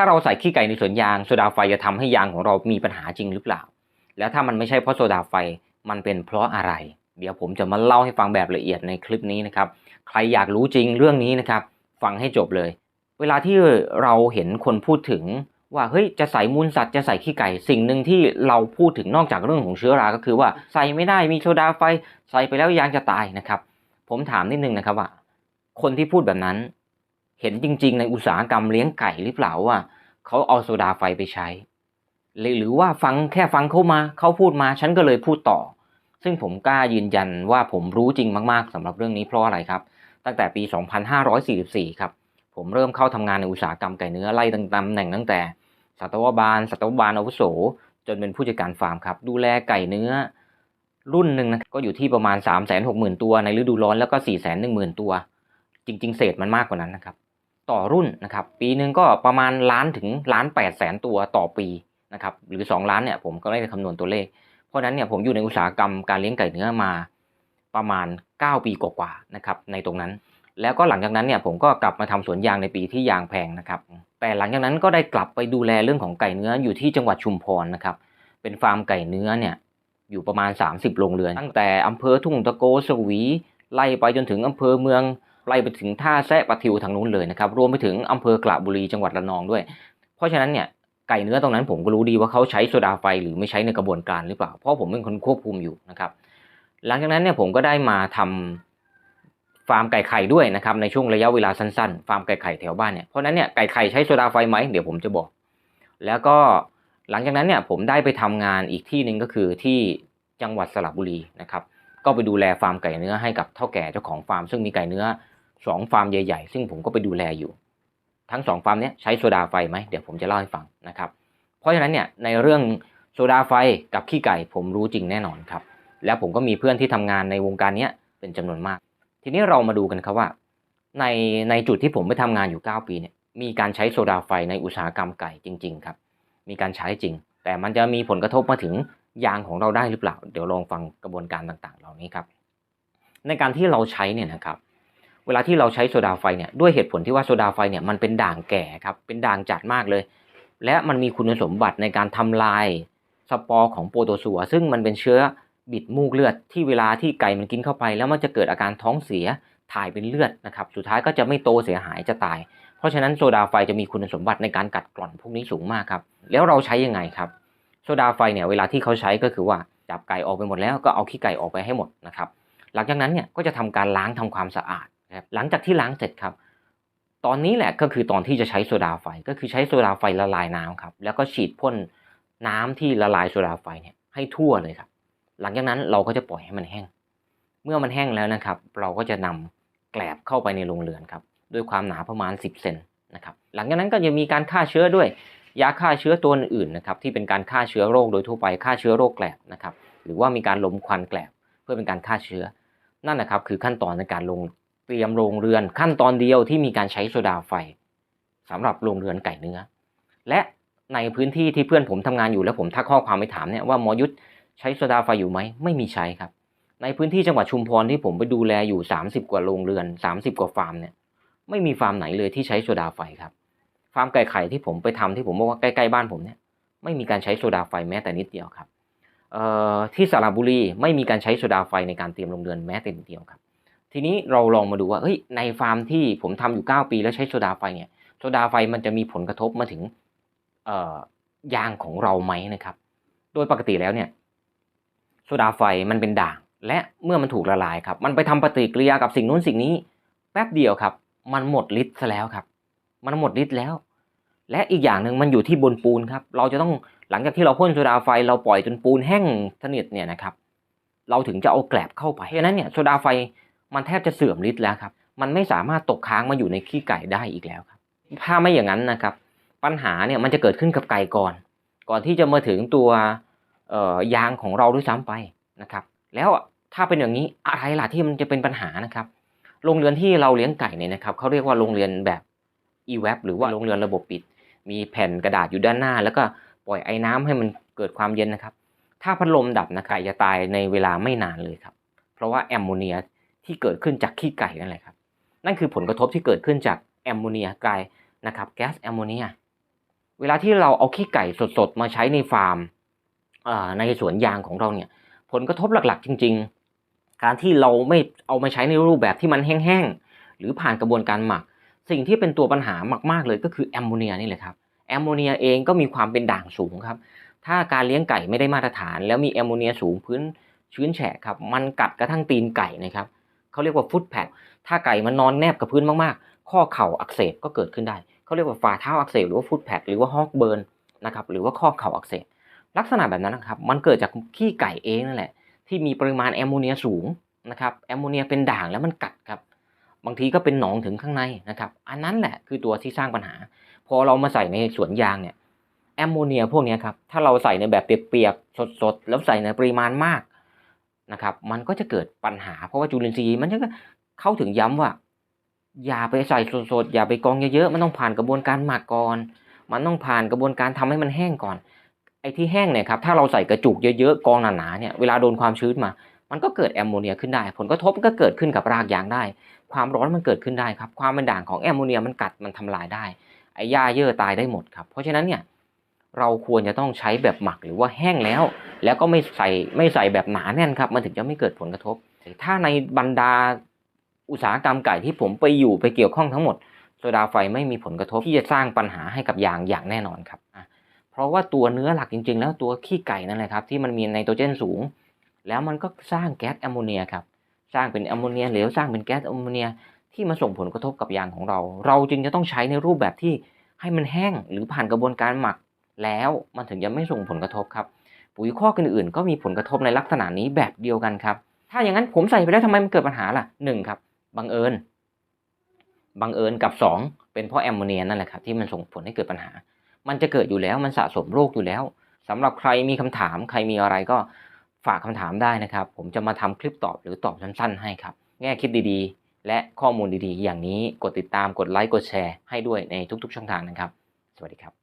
ถ้าเราใส่ขี้ไก่ในสวนยางโซดาไฟจะทำให้ยางของเรามีปัญหาจริงหรือเปล่า แล้วถ้ามันไม่ใช่เพราะโซดาไฟมันเป็นเพราะอะไร เดี๋ยวผมจะมาเล่าให้ฟังแบบละเอียดในคลิปนี้นะครับ ใครอยากรู้จริงเรื่องนี้นะครับ ฟังให้จบเลย เวลาที่เราเห็นคนพูดถึงว่าเฮ้ยจะใส่มูลสัตว์จะใส่ขี้ไก่สิ่งหนึ่งที่เราพูดถึงนอกจากเรื่องของเชื้อรา ก็คือว่าใส่ไม่ได้มีโซดาไฟ ใส่ไปแล้วยางจะตายนะครับ ผมถามนิดนึงนะครับว่า คนที่พูดแบบนั้น เห็นจริง ๆ ในอุตสาหกรรมเลี้ยงไก่หรือเปล่าว่าเขาเอาโซดาไฟไปใช้ หรือว่าฟังแค่ฟังเขามาเขาพูดมาฉันก็เลยพูดต่อ ซึ่งผมกล้ายืนยันว่าผมรู้จริงมากๆสำหรับเรื่องนี้เพราะอะไรครับ ตั้งแต่ปี 2544 ครับ ผมเริ่มเข้าทำงานในอุตสาหกรรมไก่เนื้อไล่ตั้งตำแหน่งตั้งแต่สัตวบาลสัตวบาลอาวุโส จนเป็นผู้จัดการฟาร์มครับ ดูแลไก่เนื้อรุ่นหนึ่งนะก็อยู่ที่ประมาณ 3 6 0 0 0 0 ตัวในฤดูร้อนแล้วก็ 4 1 0 0 0 0 ตัว จริง ๆ เศษมันมากกว่านั้นนะครับ ต่อรุ่นนะครับ ปีหนึ่งก็ประมาณล้านถึงล้าน8แสนตัวต่อปีนะครับ หรือ 2 ล้านเนี่ยผมก็ได้คำนวณตัวเลข เพราะนั้นเนี่ยผมอยู่ในอุตสาหกรรมการเลี้ยงไก่เนื้อมาประมาณ 9 ปีกว่าๆนะครับในตรงนั้น แล้วก็หลังจากนั้นเนี่ยผมก็กลับมาทำสวนยางในปีที่ยางแพงนะครับ แต่หลังจากนั้นก็ได้กลับไปดูแลเรื่องของไก่เนื้ออยู่ที่จังหวัดชุมพรนะครับ เป็นฟาร์มไก่เนื้อเนี่ยอยู่ประมาณ 30 โรงเรือน ตั้งแต่อำเภอทุ่งตะโกสวี ไล่ไปจนถึงอำเภอเมือง ไล่ไปถึงท่าแซะปะทิวทางนู้นเลยนะครับรวมไปถึงอำเภอกระบุรีจังหวัดระนองด้วย เพราะฉะนั้นเนี่ยไก่เนื้อตรงนั้นผมก็รู้ดีว่าเขาใช้โซดาไฟหรือไม่ใช้ในกระบวนการหรือเปล่า เพราะผมเป็นคนควบคุมอยู่นะครับ หลังจากนั้นเนี่ยผมก็ได้มาทำฟาร์มไก่ไข่ด้วยนะครับในช่วงระยะเวลาสั้นๆ ฟาร์มไก่ไข่แถวบ้านเนี่ยเพราะนั้นเนี่ยไก่ไข่ใช้โซดาไฟไหมเดี๋ยวผมจะบอก แล้วก็หลังจากนั้นเนี่ยผมได้ไปทำงานอีกที่หนึ่งก็คือที่จังหวัดสระบุรีนะครับก็ไปดูแลฟาร์มไก่เนื้อให้กับเท่าแก่เจ้าของฟาร์มซึ่งมีไก่เนื้อ สองฟาร์มใหญ่ๆ ซึ่งผมก็ไปดูแลอยู่ ทั้งสองฟาร์มเนี้ยใช้โซดาไฟไหมเดี๋ยวผมจะเล่าให้ฟังนะครับ เพราะฉะนั้นเนี่ยในเรื่องโซดาไฟกับขี้ไก่ผมรู้จริงแน่นอนครับ แล้วผมก็มีเพื่อนที่ทำงานในวงการเนี้ยเป็นจำนวนมาก ทีนี้เรามาดูกันครับว่า ในในจุดที่ผมไปทำงานอยู่ 9 ปีเนี่ยมีการใช้โซดาไฟในอุตสาหกรรมไก่จริง ๆ ครับ มีการใช้จริง แต่มันจะมีผลกระทบมาถึงยางของเราได้หรือเปล่า เดี๋ยวลองฟังกระบวนการต่างๆ เหล่านี้ครับ ในการที่เราใช้เนี่ยนะครับ เวลาที่เราใช้โซดาไฟเนี่ยด้วยเหตุผลที่ว่าโซดาไฟเนี่ยมันเป็นด่างแก่ครับเป็นด่างจัดมากเลย และมันมีคุณสมบัติในการทำลายสปอร์ของโปรโตซัวซึ่งมันเป็นเชื้อบิดมูกเลือดที่เวลาที่ไก่มันกินเข้าไป แล้วมันจะเกิดอาการท้องเสียถ่ายเป็นเลือดนะครับสุดท้ายก็จะไม่โตเสียหายจะตาย เพราะฉะนั้นโซดาไฟจะมีคุณสมบัติในการกัดกร่อนพวกนี้สูงมากครับแล้วเราใช้ยังไงครับโซดาไฟเนี่ยเวลาที่เขาใช้ก็คือว่าจับไก่ออกไปหมดแล้วก็เอาขี้ไก่ออกไปให้หมดนะครับหลังจากนั้นเนี่ยก็จะทำการล้างทำความสะอาด นะครับหลังจากที่ล้างเสร็จครับ ตอนนี้แหละก็คือตอนที่จะใช้โซดาไฟก็คือใช้โซดาไฟละลายน้ำครับ แล้วก็ฉีดพ่นน้ำที่ละลายโซดาไฟเนี่ยให้ทั่วเลยครับ หลังจากนั้นเราก็จะปล่อยให้มันแห้ง เมื่อมันแห้งแล้วนะครับ เราก็จะนำแกลบเข้าไปในโรงเรือนครับด้วยความหนาประมาณ 10เซนนะครับ หลังจากนั้นก็จะมีการฆ่าเชื้อด้วย ยาฆ่าเชื้อตัวอื่นนะครับที่เป็นการฆ่าเชื้อโรคโดยทั่วไปฆ่าเชื้อโรคแกลบนะครับ หรือว่ามีการลมควันแกลบเพื่อเป็นการฆ่าเชื้อ นั่นนะครับคือขั้นตอนในการลง เตรียมโรงเรือนขั้นตอนเดียวที่มีการใช้โซดาไฟสำหรับโรงเรือนไก่เนื้อ และในพื้นที่ที่เพื่อนผมทำงานอยู่แล้วผมทักข้อความไปถามเนี่ยว่าหมอยุทธใช้โซดาไฟอยู่ไหมไม่มีใช้ครับ ในพื้นที่จังหวัดชุมพรที่ผมไปดูแลอยู่ 30 กว่าโรงเรือน 30 กว่าฟาร์มเนี่ยไม่มีฟาร์มไหนเลยที่ใช้โซดาไฟครับ ฟาร์มไก่ไข่ที่ผมไปทำที่ผมบอกว่าใกล้ๆบ้านผมเนี่ยไม่มีการใช้โซดาไฟแม้แต่นิดเดียวครับเอ่อที่สระบุรีไม่มีการใช้โซดาไฟในการเตรียมโรงเรือนแม้แต่นิดเดียวครับ ทีนี้เราลองมาดูว่าเฮ้ยในฟาร์มที่ผมทำอยู่ 9 ปีแล้วใช้โซดาไฟเนี่ยโซดาไฟมันจะมีผลกระทบมาถึงยางของเราไหมนะครับ โดยปกติแล้วเนี่ยโซดาไฟมันเป็นด่าง และเมื่อมันถูกละลายครับ มันไปทำปฏิกิริยากับสิ่งนู้นสิ่งนี้ แป๊บเดียวครับ มันหมดฤทธิ์ซะแล้วครับ มันหมดฤทธิ์แล้ว และอีกอย่างหนึ่งมันอยู่ที่บนปูนครับ เราจะต้องหลังจากที่เราพ่นโซดาไฟเราปล่อยจนปูนแห้งสนิทเนี่ยนะครับ เราถึงจะเอาแกลบเข้าไปเพราะนั้นเนี่ยโซดาไฟ มันแทบจะเสื่อมฤทธิ์แล้วครับ มันไม่สามารถตกค้างมาอยู่ในขี้ไก่ได้อีกแล้วครับ ถ้าไม่อย่างนั้นนะครับ ปัญหาเนี่ยมันจะเกิดขึ้นกับไก่ก่อน ก่อนที่จะมาถึงตัวเอ่อยางของเราด้วยซ้ำไปนะครับ แล้วถ้าเป็นอย่างนี้อะไรล่ะที่มันจะเป็นปัญหานะครับ โรงเรือนที่เราเลี้ยงไก่เนี่ยนะครับเขาเรียกว่าโรงเรือนแบบ e-web หรือว่าโรงเรือนระบบปิด มีแผ่นกระดาษอยู่ด้านหน้า แล้วก็ปล่อยไอ้น้ำให้มันเกิดความเย็นนะครับ ถ้าพัดลมดับนะไก่จะตายในเวลาไม่นานเลยครับ เพราะว่าแอมโมเนีย ที่เกิดขึ้นจากขี้ไก่นั่นแหละครับ นั่นคือผลกระทบที่เกิดขึ้นจากแอมโมเนียกายนะครับแก๊สแอมโมเนียเวลาที่เราเอาขี้ไก่สดๆ มาใช้ในฟาร์มในสวนยางของเราเนี่ยผลกระทบหลักๆ จริง ๆ การที่เราไม่เอามาใช้ในรูปแบบที่มันแห้งๆ หรือผ่านกระบวนการหมัก สิ่งที่เป็นตัวปัญหามากๆเลยก็คือแอมโมเนียนี่แหละครับแอมโมเนียเองก็มีความเป็นด่างสูงครับ ถ้าการเลี้ยงไก่ไม่ได้มาตรฐาน แล้วมีแอมโมเนียสูงพื้นชื้นแฉะครับ มันกัดกระทั่งตีนไก่นะครับ เขาเรียกว่าฟุตแพดถ้าไก่มันนอนแนบกับพื้นมากๆ ข้อเข่าอักเสบก็เกิดขึ้นได้ เขาเรียกว่าฝ่าเท้าอักเสบหรือว่าฟุตแพดหรือว่าฮอกเบิร์นนะครับหรือว่าข้อเข่าอักเสบลักษณะแบบนั้นนะครับมันเกิดจากขี้ไก่เองนั่นแหละ ที่มีปริมาณแอมโมเนียสูงนะครับแอมโมเนียเป็นด่างแล้วมันกัดครับบางทีก็เป็นหนองถึงข้างในนะครับอันนั้นแหละคือตัวที่สร้างปัญหา พอเรามาใส่ในสวนยางเนี่ยแอมโมเนียพวกนี้ครับถ้าเราใส่ในแบบเปียกๆสดๆ แล้วใส่ในปริมาณมาก นะครับ มันก็จะเกิดปัญหา เพราะว่าจุลินทรีย์มันจะเข้าถึงย้ำว่า อย่าไปใส่สดๆอย่าไปกองเยอะๆมันต้องผ่านกระบวนการหมักก่อน มันต้องผ่านกระบวนการทำให้มันแห้งก่อน ไอ้ที่แห้งเนี่ยครับถ้าเราใส่กระจุกเยอะๆกองหนาๆเนี่ยเวลาโดนความชื้นมา มันก็เกิดแอมโมเนียขึ้นได้ ผลกระทบก็เกิดขึ้นกับรากยางได้ ความร้อนมันเกิดขึ้นได้ครับความเป็นด่างของแอมโมเนียมันกัดมันทำลายได้ไอ้หญ้าเยื่อตายได้หมดครับเพราะฉะนั้นเนี่ย เราควรจะต้องใช้แบบหมักหรือว่าแห้งแล้ว แล้วก็ไม่ใส่ไม่ใส่แบบหนาแน่นครับมันถึงจะไม่เกิดผลกระทบ ถ้าในบรรดาอุตสาหกรรมไก่ที่ผมไปอยู่ไปเกี่ยวข้องทั้งหมดโซดาไฟไม่มีผลกระทบที่จะสร้างปัญหาให้กับยางอย่างแน่นอนครับอะเพราะว่าตัวเนื้อหลักจริง ๆ แล้วตัวขี้ไก่นั่นแหละครับที่มันมีไนโตรเจนสูง แล้วมันก็สร้างแก๊สแอมโมเนียครับสร้างเป็นแอมโมเนียเหลวสร้างเป็นแก๊สแอมโมเนียที่มาส่งผลกระทบกับยางของเรา เราจึงจะต้องใช้ในรูปแบบที่ให้มันแห้งหรือผ่านกระบวนการหมัก แล้วมันถึงจะไม่ส่งผลกระทบครับ ปุ๋ยข้อกอื่นๆ ก็มีผลกระทบในลักษณะนี้แบบเดียวกันครับ ถ้าอย่างนั้นผมใส่ไปแล้วทำไมมันเกิดปัญหาล่ะหนึ่งครับบังเอิญบังเอิญกับสองเป็นเพราะแอมโมเนียนั่นแหละครับที่มันส่งผลให้เกิดปัญหา มันจะเกิดอยู่แล้วมันสะสมโรคอยู่แล้วสำหรับใครมีคำถาม ใครมีอะไรก็ฝากคำถามได้นะครับ ผมจะมาทำคลิปตอบหรือตอบสั้นๆให้ครับ แง่คิดดีๆ และข้อมูลดีๆ อย่างนี้กดติดตามกดไลค์กดแชร์ให้ด้วยในทุกๆ ช่องทางนะครับ สวัสดีครับ